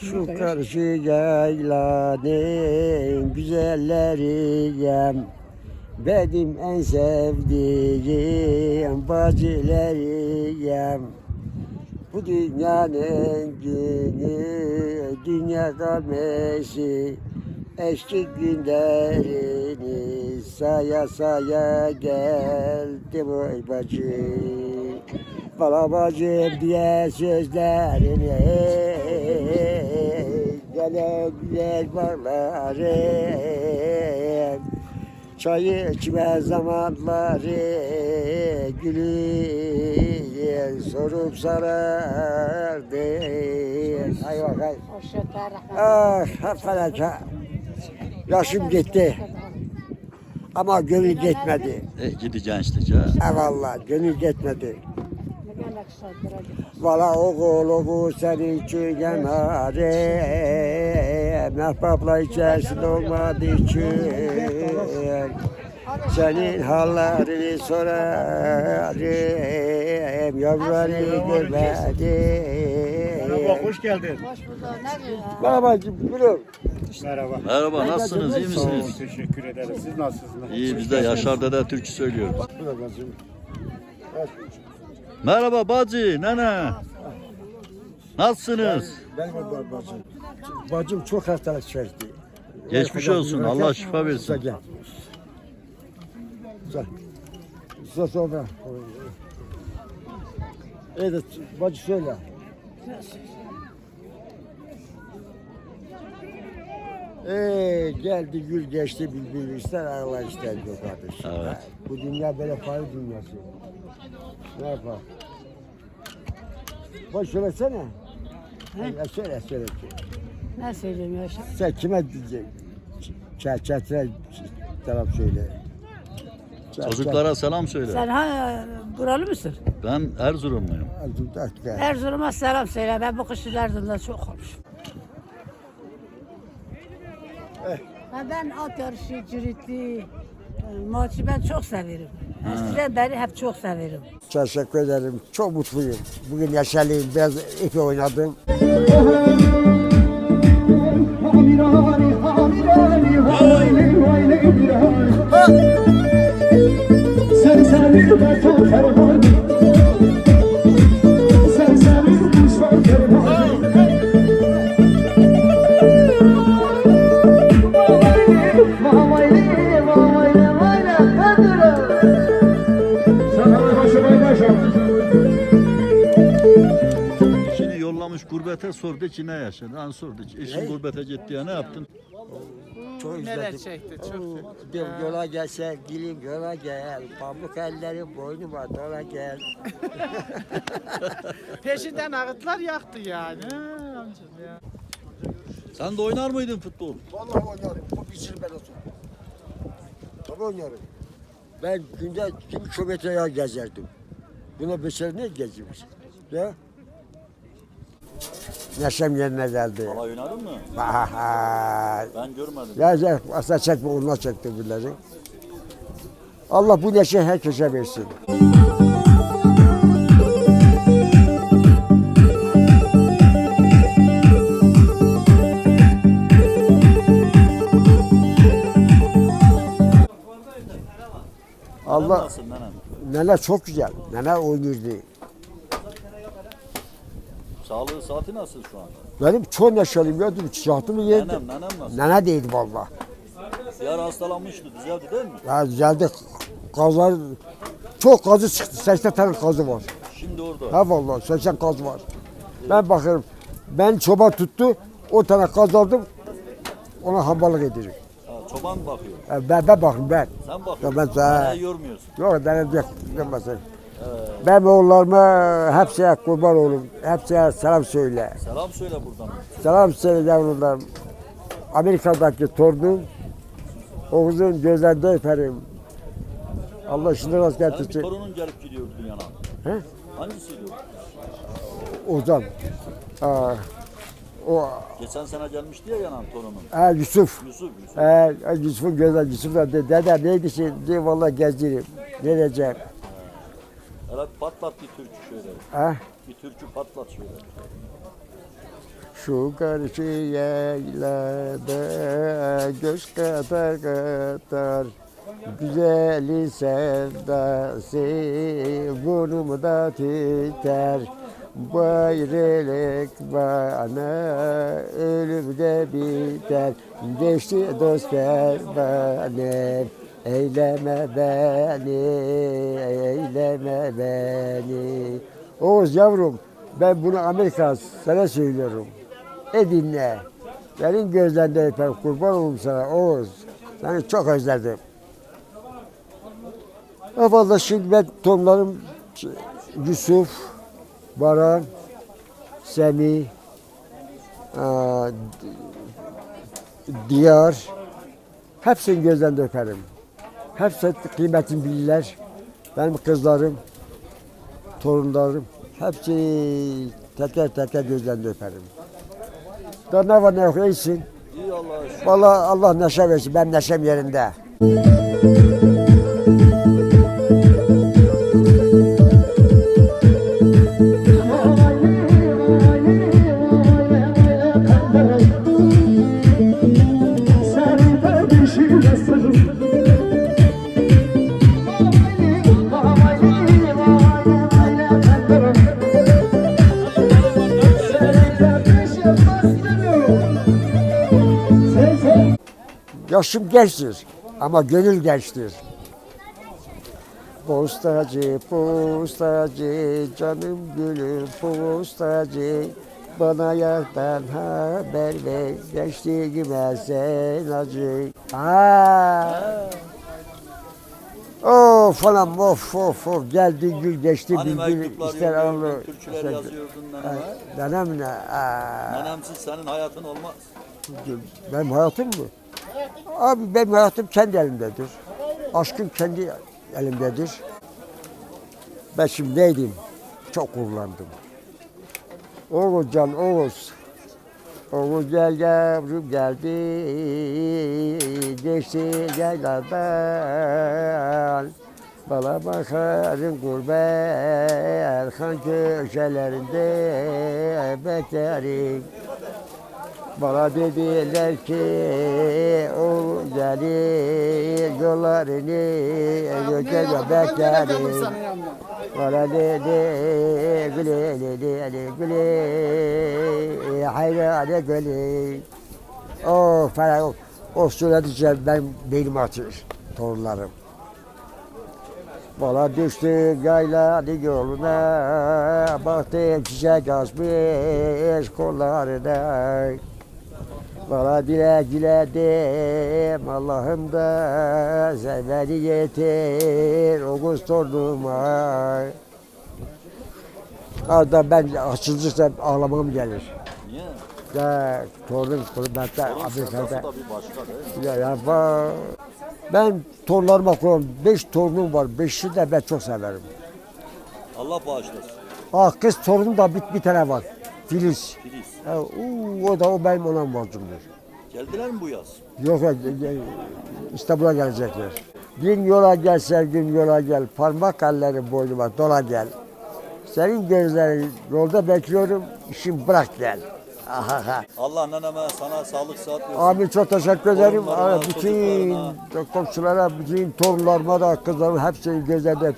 Şu karşı yaylanın güzelleriyem Benim en sevdiğim bacılarıyem Bu dünyanın günü, dünya kamesi Eski günlerini saya saya geldim oy bacı Bala bacım diye sözlerini Gele güzel bağlarım Çayı içme zamanları Gülü sorup sarardı Hay bak hay Ah hafifalaka Yaşım gitti ama gönül gitmedi. E, gideceksin işte. Eyvallah gönül gitmedi. Valla oğul oğul seni için yanarım Mehbapla içerisinde olmadığı için Senin hallerini sorarım Yavruları görmedim Merhaba, hoş geldin. Merhaba gülüm Merhaba. Merhaba nasılsınız iyi Sağ olun, misiniz? teşekkür ederiz. Siz nasılsınız? İyi biz de Yaşar Dede türkü söylüyoruz. Babacığım. Merhaba bacı nene. Nasılsınız? Benim bacım. Bacım çok hastalık çekti. Geçmiş olsun, Allah şifa versin. Gel. Gel sonra. Evet, bacı söyle. Ee, geldi gül geçti bülbül ister ağlar ister yok kardeş. Evet. Bu dünya böyle fani dünyası. Ne yapar? Boş söylesene. Ya söyle söyle. Ne söyleyeyim Yaşar? Sen kime diyeceksin? Çerçetre tamam söyle. Çocuklara selam söyle. Sen ha buralı mısın? Ben Erzurumluyum. Çerçetre. Erzurum'a selam söyle. Ben bu kışın Erzurum'da çok olmuş. Ben, ben at yarışı, ciritli, e, maçı ben çok severim. Eskiden beri hep çok severim. Teşekkür ederim. Çok mutluyum. Bugün yaşalıyım. Biraz ipi oynadım. Sen seni beton ferman Sen seni düşman ferman Mamayli, gurbete sordu ki ne yaşadın? Hani sordu ki eşim gurbete gitti ya ne yaptın? Çok Neler çekti çok Oo, diyorum, yola gel sevgilim yola gel. Pamuk elleri boynuma dola gel. Peşinden ağıtlar yaktı yani. Ha, amcam ya. Sen de oynar mıydın futbol? Vallahi oynarım. Bu biçim ben olsun. Tabii oynarım. Ben günde 20 kilometre yol gezerdim. Buna beşer ne geziyoruz? Ya? Neşem yerine geldi. Valla oynadın mı? Ben görmedim. Ya ya asla çekme onlar çekti birileri. Allah bu neşe herkese versin. Allah nenem? nene çok güzel. Nene oynuyordu. Sağlığı saati nasıl şu an? Benim çok neşeliyim ya. Dur şahtımı yedim. Nenem nenem nasıl? Nene değildi valla. Ara hastalanmıştı düzeldi değil mi? Ya güzeldi. Kazlar çok kazı çıktı. 80 tane kazı var. Şimdi orada. Ha vallahi 80 kaz var. Ben bakıyorum. Ben çoban tuttu. O tane kaz aldım. Ona hambalık edecek. Ha, çoban bakıyor. Ya Ben, ben bakın ben. Sen bakıyorsun. Ya ben Neneyi yormuyorsun. Yok ben yok. Yapmasın. Ben oğullarıma hepsine kurban olayım. Hepsine selam söyle. Selam söyle buradan. Selam söyle yavrularım. Amerika'daki torunum. Oğuz'un gözlerinde öperim. Allah şimdi rast Senin bir getirsin. torunun gelip gidiyordu dünyana. He? Hangisiydi o? Ozan. Aa, o Geçen sene gelmişti ya yanan torunun. ha, Yusuf. Yusuf, Yusuf. Ee, Yusuf'un gözler, Yusuf da dedi, dede neydi şey, diye vallahi gezdireyim. Ne Hele patlat bir türkü şöyle. Ha? Bir türkü patlat şöyle. Şu karşı yaylada göz kadar kadar Güzeli sevdası burnumda tüter Bu ayrılık bana ölümde biter Geçti dost beni Eyleme beni, eyleme beni Oğuz yavrum ben bunu Amerika sana söylüyorum. E dinle. Senin gözlerinde öper kurban olurum sana Oğuz. Seni çok özledim. Efendim şimdi ben torunlarım Yusuf, Baran, Semih, aa, D- Diyar. Hepsinin gözlerinde öperim. Hepsi kıymetini bilirler. Benim kızlarım, torunlarım. Hepsi teker teker gözlerinde öperim. Da ne var ne yok iyisin. İyi Allah'a şükür. Vallahi Allah neşe versin. Ben neşem yerinde. Yaşım gençtir ama gönül gençtir. Postacı, postacı, canım gülüm postacı. Bana yerden haber ver, gençliğime sen acı. Aa. Of falan of of of geldi gül geçti Hani bir gün ister alır. türküler yazıyordun neneme. Nenem ne? Aa. Nenemsiz senin hayatın olmaz. Benim hayatım mı? Abi benim hayatım kendi elimdedir. Aşkım kendi elimdedir. Ben şimdi neydim? Çok kullandım. Oğuz can Oğuz. Oğuz gel yavrum geldi. Geçti yayladan. Bala bakarım gurbet han köşelerinde beklerim. Bana dediler ki o gelir yollarını göce beklerim. Bana dedi güle dedi güle hayrane güle. Oh falan o, o söyledikçe ben benim atıyor torunlarım. Bana düştü yaylanı yoluna Baktım çiçek açmış kollarına Bana dile diledim Allah'ım da sen beni getir o kız torunuma Arada ben açılırsa ağlamam gelir. Niye? Ya torun torun ben de Torun Amerika'da ya, ya va- ben torunlarıma kuruyorum. Beş torunum var. Beşi de ben çok severim. Allah bağışlasın. Ah kız torunum da bir, bir tane var. Filiz. Filiz. Ha, uu, o da o benim olan borcumdur. Geldiler mi bu yaz? Yok İstanbul'a gelecekler. Gün yola gel sevgim yola gel. Parmak elleri boynuma dola gel. Senin gözlerin yolda bekliyorum. İşim bırak gel. Allah neneme sana sağlık sıhhat versin. Abi çok teşekkür ederim. Aa, Bütün komşulara, bütün torunlarıma da kızlarım hepsini gözlerinde.